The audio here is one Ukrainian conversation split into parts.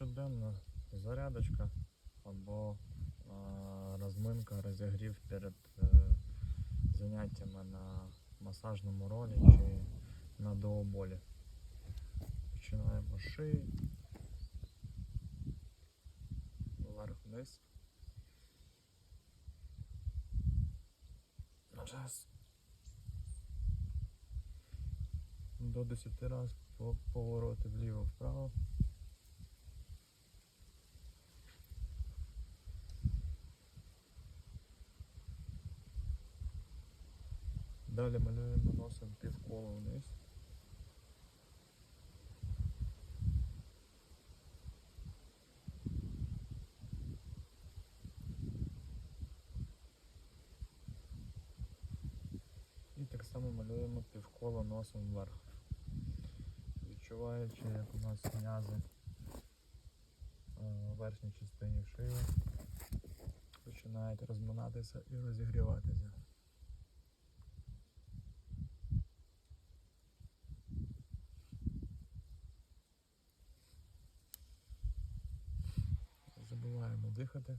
щоденна зарядочка або розминка, розігрів перед е, заняттями на масажному ролі чи на дооболі. Починаємо шиї. Вверх-вниз. Раз. До 10 разів по- повороти вліво-вправо. Далі малюємо носом півколо вниз. І так само малюємо півколо носом вверх. Відчуваючи, як у нас м'язи е, в верхній частині шиї починають розминатися і розігріватися. Не Дихати.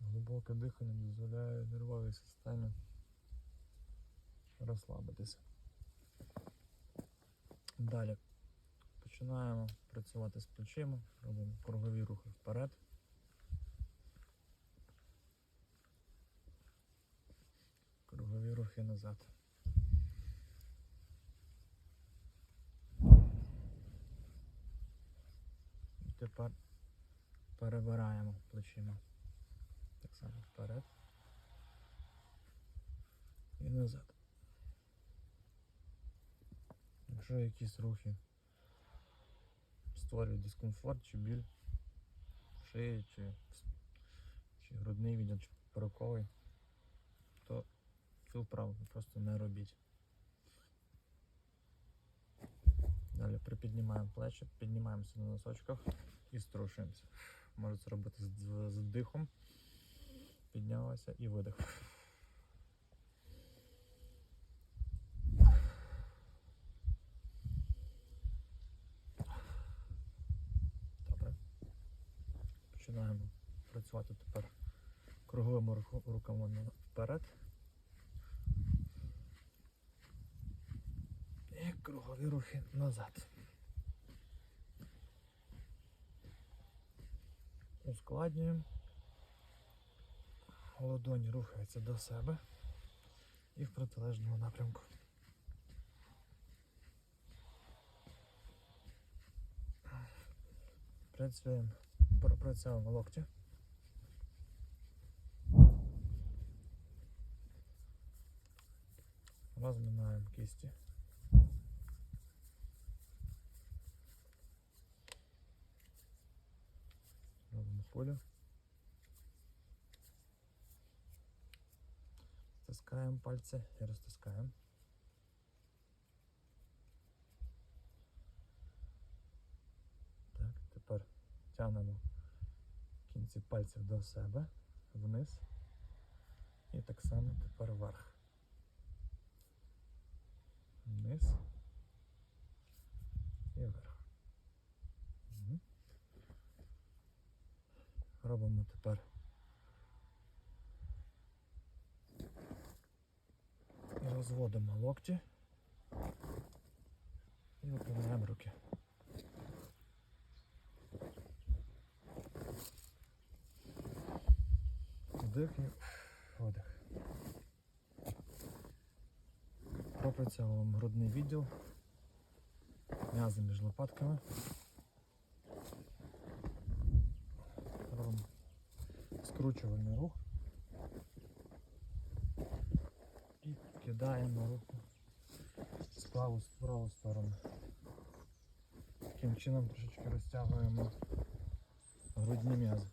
Глибоке дихання дозволяє нервовій системі розслабитися. Далі починаємо працювати з плечима, робимо кругові рухи вперед. Кругові рухи назад. І тепер перебираємо плечима. Так само вперед і назад. Якщо якісь рухи створюють дискомфорт чи біль шиї, чи, чи грудний відділ, чи поперековий, то цю вправу просто не робіть. Далі припіднімаємо плечі, піднімаємося на носочках і струшуємося. Можете зробити з, з, з дихом. Піднялася і видих. Добре. Починаємо працювати тепер круговими руками вперед. І кругові рухи назад. Ускладнюємо. Ладоні рухаються до себе і в протилежному напрямку. Працюємо, пропрацьовуємо локті. Розминаємо кисті. Робимо кулю. Стискаємо пальці і розтискаємо. Так, тепер тягнемо кінці пальців до себе, вниз. І так само тепер вверх. Вниз і вверх. Робимо тепер І розводимо локті і випрямляємо руки. Вдих і видих. Пропрацьовуємо грудний відділ, м'язи між лопатками. Робимо скручувальний рух. І кидаємо руку з праву сторону. Таким чином трошечки розтягуємо грудні м'язи.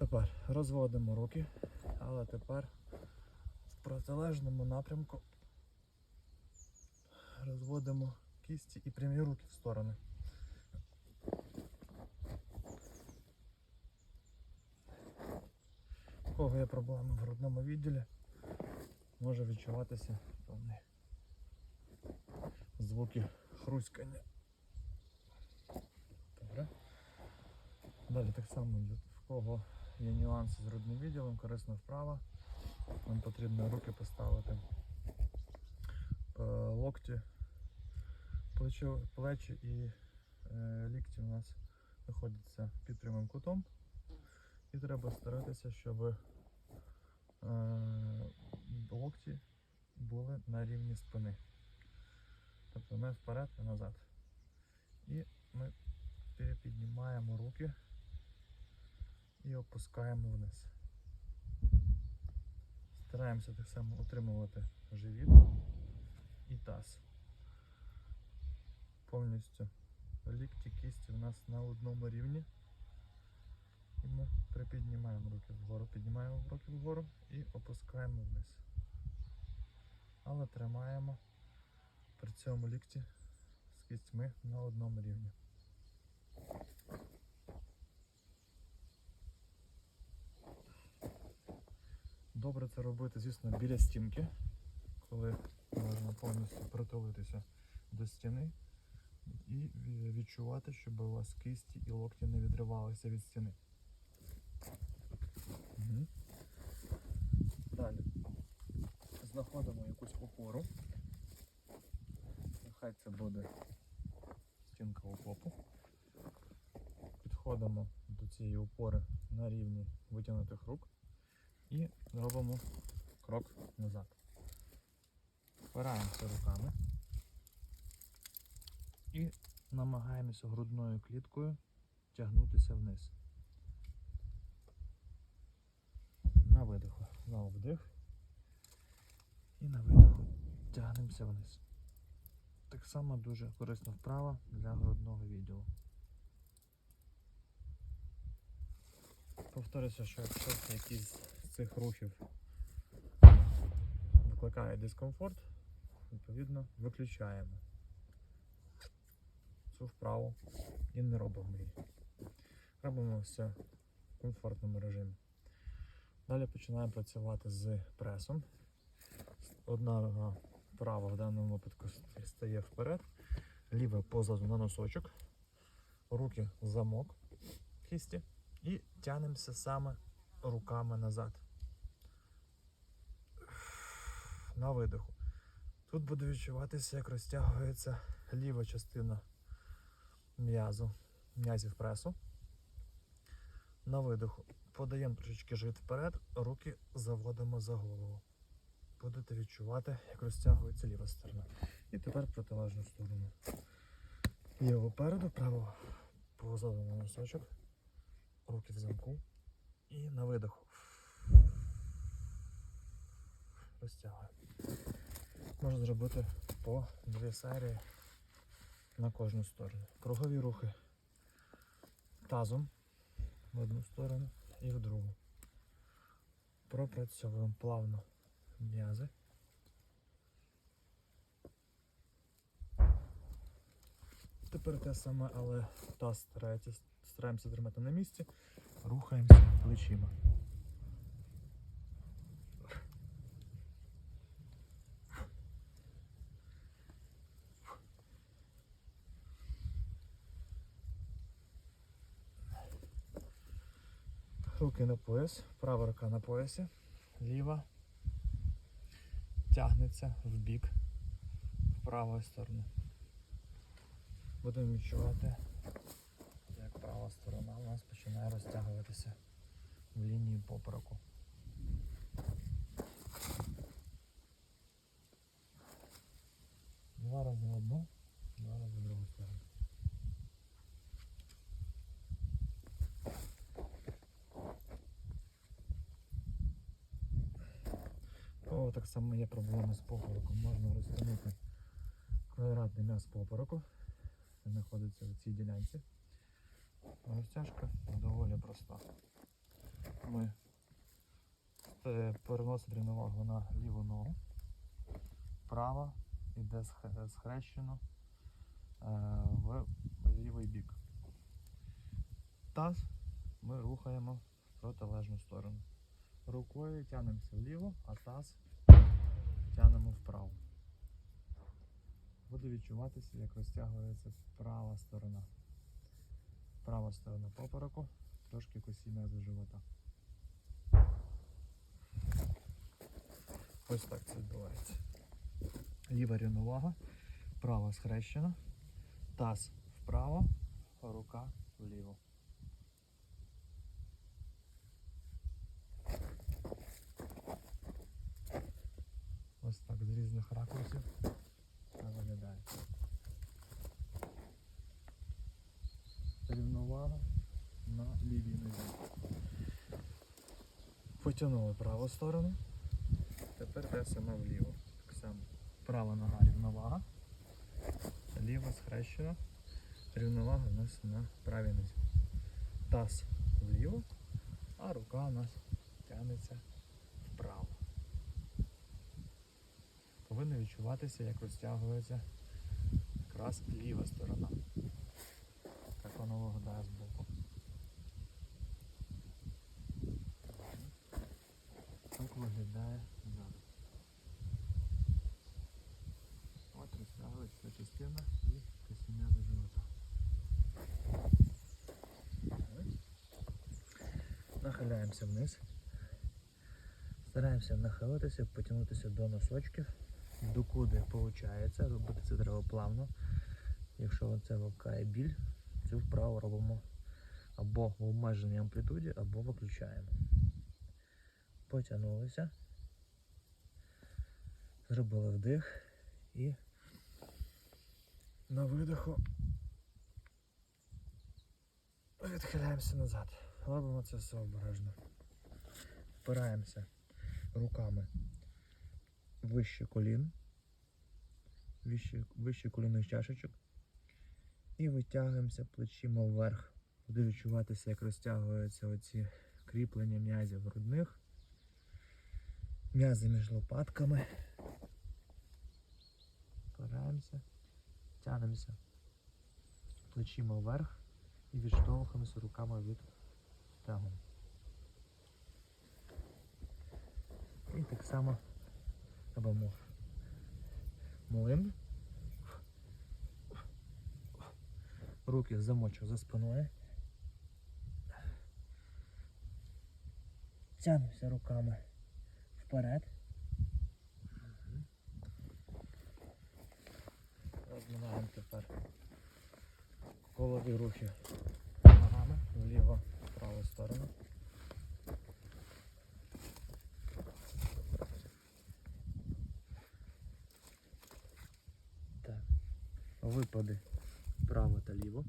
Тепер розводимо руки, але тепер в протилежному напрямку розводимо кісті і прямі руки в сторони. У кого є проблеми в грудному відділі, може відчуватися певні звуки хруськання. Добре. Далі так само в кого є нюанси з грудним відділом, корисна вправа. Нам потрібно руки поставити е, локті, плечо, плечі і е, лікті у нас знаходяться під прямим кутом. І треба старатися, щоб е, локті були на рівні спини. Тобто не вперед, а назад. І ми перепіднімаємо руки і опускаємо вниз. Стараємося так само утримувати живіт і таз. Повністю лікті, кісті в нас на одному рівні. І ми припіднімаємо руки вгору, піднімаємо руки вгору і опускаємо вниз. Але тримаємо при цьому лікті з кістьми на одному рівні. Добре це робити, звісно, біля стінки, коли можна повністю притулитися до стіни і відчувати, щоб у вас кисті і локті не відривалися від стіни. Мгм. Далі знаходимо якусь опору. Нехай це буде стінка окопу. Підходимо до цієї опори на рівні витягнутих рук і робимо крок назад. Впираємося руками і намагаємося грудною кліткою тягнутися вниз. На видиху. Знову вдих. І на видиху тягнемося вниз. Так само дуже корисна вправа для грудного відділу. Повторюся, що якщо якийсь з цих рухів викликає дискомфорт, відповідно виключаємо цю вправу і не робимо її. Робимо все в комфортному режимі. Далі починаємо працювати з пресом. Одна нога права в даному випадку стає вперед, ліва позаду на носочок, руки в замок кисті і тянемося саме руками назад. На видиху. Тут буде відчуватися, як розтягується ліва частина м'язу, м'язів пресу. На видиху. Подаємо трошечки живіт вперед, руки заводимо за голову. Будете відчувати, як розтягується ліва сторона. І тепер протилежну сторону. Ліво попереду, право позаду на носочок. Руки в замку. І на видиху. Розтягуємо. Можна зробити по дві серії на кожну сторону. Кругові рухи тазом в одну сторону і в другу. Пропрацьовуємо плавно м'язи. Тепер те саме, але таз старається, стараємося тримати на місці, рухаємося плечима. Руки на пояс, права рука на поясі, ліва тягнеться в бік в праву сторону. Будемо відчувати, як права сторона у нас починає розтягуватися в лінії попереку. Два рази в одну, два рази в другу сторону. О, так само є проблеми з попереком. Можна розтягнути квадратний м'яз попереку. Він знаходиться в цій ділянці. Розтяжка доволі проста. ми е, переносимо рівновагу на ліву ногу. Права йде сх- схрещено е, в лівий бік. Таз ми рухаємо в протилежну сторону. Рукою тягнемося вліво, а таз тягнемо вправо. Буде відчуватися, як розтягується права сторона. Права сторона попереку, трошки косі м'язи живота. Ось так це відбувається. Ліва рівновага, права схрещена, таз вправо, рука вліво. Ось так з різних ракурсів виглядає. Рівновага на лівій нозі. Потягнули праву сторону. Тепер весимо вліво. Так само. Права нога рівновага. Ліва схрещена. Рівновага у нас на правій нозі. Таз вліво, а рука у нас тягнеться вправо. Повинно відчуватися, як розтягується якраз ліва сторона. Так воно виглядає збоку. Так виглядає ззаду. От розтягується частина і кисіння до живота. Нахиляємося вниз. Стараємося нахилитися, потягнутися до носочків. Докуди виходить, робити це треба плавно. Якщо це викликає біль, цю вправу робимо або в обмеженій амплітуді, або виключаємо. Потягнулися, зробили вдих і на видиху відхиляємося назад. Робимо це все обережно. Впираємося руками вище колін, вище, вище колінних чашечок і витягуємося плечима вверх. Буде відчуватися, як розтягуються оці кріплення м'язів грудних, м'язи між лопатками. Впираємося, тягнемося плечима вверх і відштовхуємося руками від стегон. І так само робимо млин. Руки в замочок за спиною. Тягнемося руками вперед. Розминаємо тепер колові рухи ногами вліво, в праву сторону. Випади право та ліво.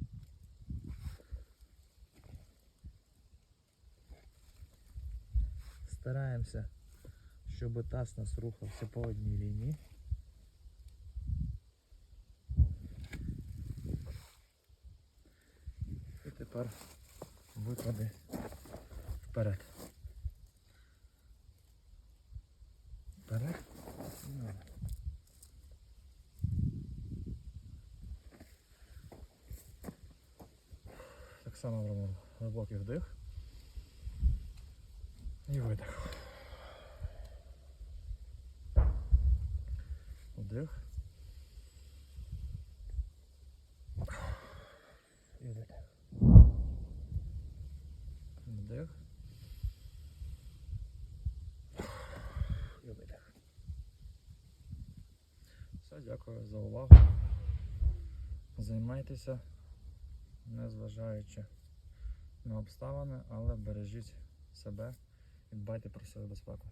Стараємося, щоб таз нас рухався по одній лінії. І тепер випади вперед. Вперед і назад. Так само робимо глибокий вдих і видих. Вдих. І видих. Вдих. І видих. Все, дякую за увагу. Займайтеся, незважаючи на обставини, але бережіть себе і дбайте про свою безпеку.